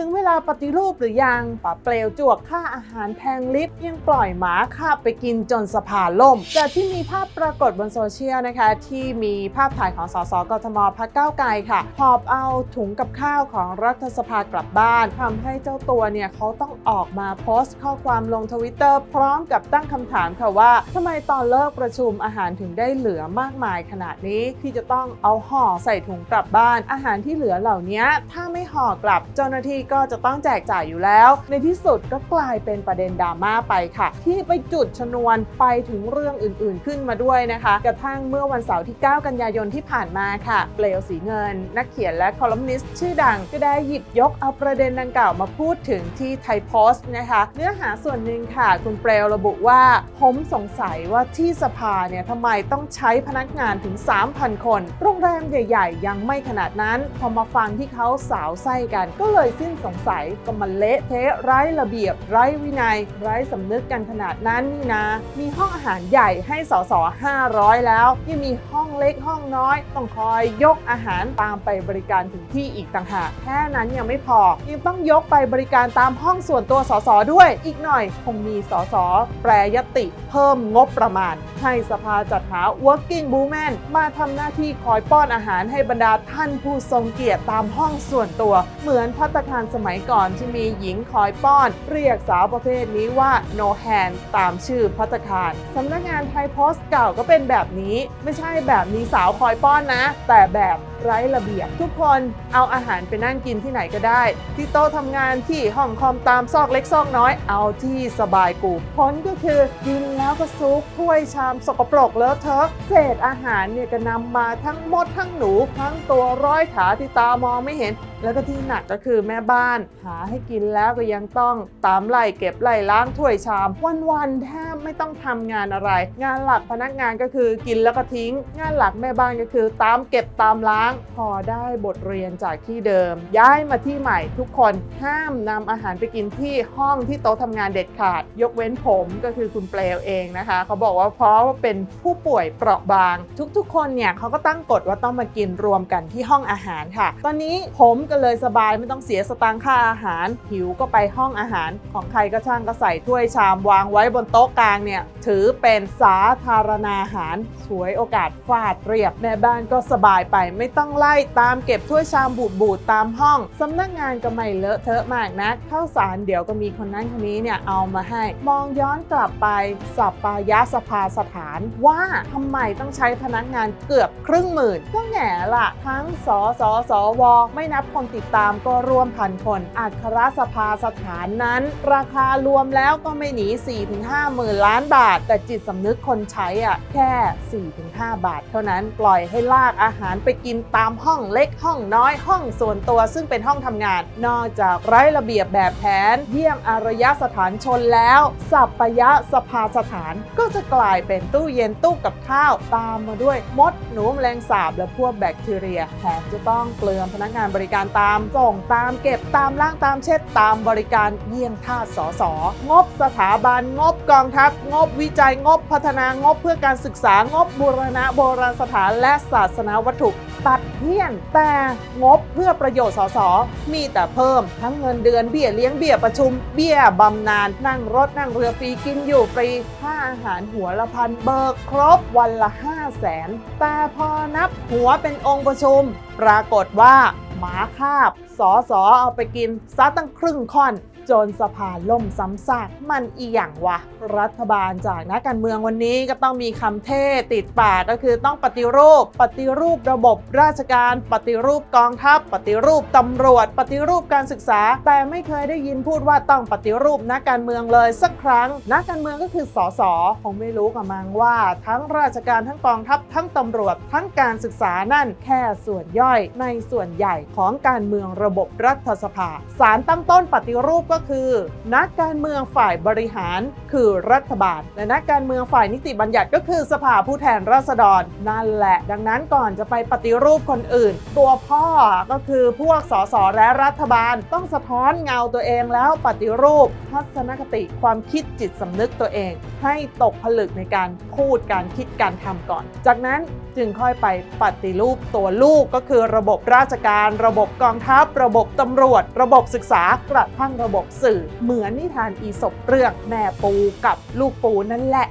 ถึงเวลาปฏิรูปหรือยังป๋าเปลวจวกค่าอาหารแพงลิฟต์ยังปล่อยหมาคาไปกินจนสภาล่มจากที่มีภาพปรากฏบนโซเชียลนะคะ ที่มีภาพถ่ายของสสกทมพักเก้าวไกลค่ะ หอบเอาถุงกับข้าวของรัฐสภากลับบ้านทำให้เจ้าตัวเนี่ยเขาต้องออกมาโพสต์ข้อความลงทวิตเตอร์พร้อมกับตั้งคำถามค่ะว่าทำไมตอนเลิกประชุมอาหารถึงได้เหลือมากมายขนาดนี้ที่จะต้องเอาห่อใส่ถุงกลับบ้าน อาหารที่เหลือเหล่านี้ถ้าไม่ห่อกลับเจ้าหน้าที่ก็จะต้องแจกจ่ายอยู่แล้ว ในที่สุดก็กลายเป็นประเด็นดราม่าไปค่ะ ที่ไปจุดชนวนไปถึงเรื่องอื่นๆขึ้นมาด้วยนะคะ กระทั่งเมื่อวันเสาร์ที่ 9 กันยายนที่ผ่านมาค่ะ เปลวสีเงิน นักเขียนและคอลัมนิสต์ชื่อดังก็ได้หยิบยกเอาประเด็นดังกล่าวมาพูดถึงที่ไทยโพสต์นะคะ เนื้อหาส่วนหนึ่งค่ะ คุณเปลวระบุว่า ผมสงสัยว่าที่สภาเนี่ยทำไมต้องใช้พนักงานถึง 3,000 คน โรงแรมใหญ่ ๆ ยังไม่ขนาดนั้น พอมาฟังที่เขาสาวไส้กันก็เลยสิ้นสงสัยก็มันเละเทะไร้ระเบียบ ไร้วินัย ไร้สำนึกกันขนาดนั้นนี่นะ มีห้องอาหารใหญ่ให้สส500 แล้ว ยังมีห้องเล็กห้องน้อย ต้องคอยยกอาหารตามไปบริการถึงที่อีกต่างหากแค่นั้นยังไม่พอยังต้องยกไปบริการตามห้องส่วนตัวสสด้วย อีกหน่อยคงมีสสแปรยติ เพิ่มงบประมาณ ให้สภาจัดหา working woman มาทำหน้าที่คอยป้อนอาหารให้บรรดาท่านผู้ทรงเกียรติตามห้องส่วนตัว เหมือนพัตตาารสมัยก่อนที่มีหญิงคอยป้อน เรียกสาวประเภทนี้ว่า no hand ตามชื่อพัตคารสำนักงานไทยโพสต์เก่าก็เป็นแบบนี้ไม่ใช่แบบมีสาวคอยป้อนนะ แต่แบบไร้ระเบียบ ทุกคนเอาอาหารไปนั่งกินที่ไหนก็ได้ ที่โต๊ะทำงานที่ห้องคอมตามซอกเล็กซอกน้อยเอาที่สบายกูผลก็คือกินแล้วก็ซุกถ้วยชามสกปรกเลอะเทอะเศษอาหารเนี่ยก็นำมาทั้งมดทั้งหนู ทั้งตัวร้อยขาที่ตามองไม่เห็น แล้วก็ที่หนักก็คือแม่บ้าน หาให้กินแล้วก็ยังต้องตามไล่เก็บไล่ล้างถ้วยชาม วันๆแทบไม่ต้องทำงานอะไร งานหลักพนักงานก็คือกินแล้วก็ทิ้ง งานหลักแม่บ้านก็คือตามเก็บตามล้าง พอได้บทเรียนจากที่เดิม ย้ายมาที่ใหม่ทุกคนห้ามนำอาหารไปกินที่ห้องที่โต๊ะทำงานเด็ดขาด ยกเว้นผมก็คือคุณเปลวเองนะคะ เขาบอกว่าเพราะว่าเป็นผู้ป่วยเปราะบาง ทุกๆ คนเนี่ยเขาก็ตั้งกฎว่าต้องมากินรวมกันที่ห้องอาหารค่ะ ตอนนี้ผมก็เลยสบายไม่ต้องเสียสตางค์ค่าอาหาร หิวก็ไปห้องอาหารของใครก็ช่างก็ใส่ถ้วยชามวางไว้บนโต๊ะกลางเนี่ย ถือเป็นสาธารณาหารสวยโอกาสฟาดเรียบแม่บ้านก็สบายไปไม่ต้องไล่ตามเก็บถ้วยชามบูดบูดตามห้องสำนักงานก็ไม่เลอะเทอะมากนะข้าวสารเดี๋ยวก็มีคนนั้นคนนี้เนี่ยเอามาให้ มองย้อนกลับไปสัปปายะสภาสถาน ว่าทำไมต้องใช้พนักงานเกือบครึ่งหมื่นก็แง่ละทั้งสสสว ไม่นับคนติดตามก็ร่วมพันคนอัครสภาสถานนั้น ราคารวมแล้วก็ไม่หนี 4-5หมื่นล้านบาท แต่จิตสำนึกคนใช้อะแค่ 4-5 บาท เท่านั้นปล่อยให้ลากอาหารไปกินตามห้องเล็กห้องน้อยห้องส่วนตัวซึ่งเป็นห้องทำงาน นอกจากไร้ระเบียบแบบแผน เยี่ยมอารยสถานชนแล้วสัปปยะสภาสถานก็จะกลายเป็นตู้เย็นตู้กับข้าวตามมาด้วยมดหนูแมลงสาบและพวกแบคทีเรียแถมจะต้องเปลืองพนักงานบริการตามส่งตามเก็บตามล้างตามเช็ดตามบริการเยี่ยงท่าสอสองบสถาบัน งบกองทัพ งบวิจัยงบพัฒนางบเพื่อการศึกษางบบูรณะโบราณสถานและศาสนาวัตถุตัดเพี้ยนแต่งบเพื่อประโยชน์สสมีแต่เพิ่มทั้งเงินเดือนเบี้ยเลี้ยงเบี้ยประชุม เบี้ยบำนาญนั่งรถนั่งเรือฟรีกินอยู่ฟรีค่าอาหารหัวละพันเบิกครบวันละ 5 0 0แสนแต่พอนับหัวเป็นองค์ประชุม ปรากฏว่า หมาคาบสอสอเอาไปกินซะตั้งครึ่งค่อน จนสภาล่มซ้ำซากมันอีหยังวะ รัฐบาลจากนักการเมืองวันนี้ก็ต้องมีคำเทศติดปากก็คือต้องปฏิรูป ปฏิรูประบบราชการ ปฏิรูปกองทัพ ปฏิรูปตำรวจ ปฏิรูปการศึกษา แต่ไม่เคยได้ยินพูดว่าต้องปฏิรูปนักการเมืองเลยสักครั้ง นักการเมืองก็คือสสคงไม่รู้กับมังว่า ทั้งราชการทั้งกองทัพ ทั้งตำรวจ ทั้งการศึกษานั่นแค่ส่วนย่อยในส่วนใหญ่ของการเมืองระบบรัฐสภาสารตั้งต้นปฏิรูปก็ก็คือ นักการเมืองฝ่ายบริหารคือรัฐบาล และนักการเมืองฝ่ายนิติบัญญัติก็คือสภาผู้แทนราษฎรนั่นแหละ ดังนั้นก่อนจะไปปฏิรูปคนอื่น ตัวพ่อก็คือพวกสสและรัฐบาลต้องสะท้อนเงาตัวเองแล้วปฏิรูปทัศนคติความคิดจิตสำนึกตัวเอง ให้ตกผลึกในการพูดการคิดการทำก่อน จากนั้นจึงค่อยไปปฏิรูปตัวลูกก็คือระบบราชการ ระบบกองทัพ ระบบตำรวจ ระบบศึกษากระทั่งระบบสื่อเหมือนนิทานอีสบเรื่องแม่ปูกับลูกปูนั่นแหละ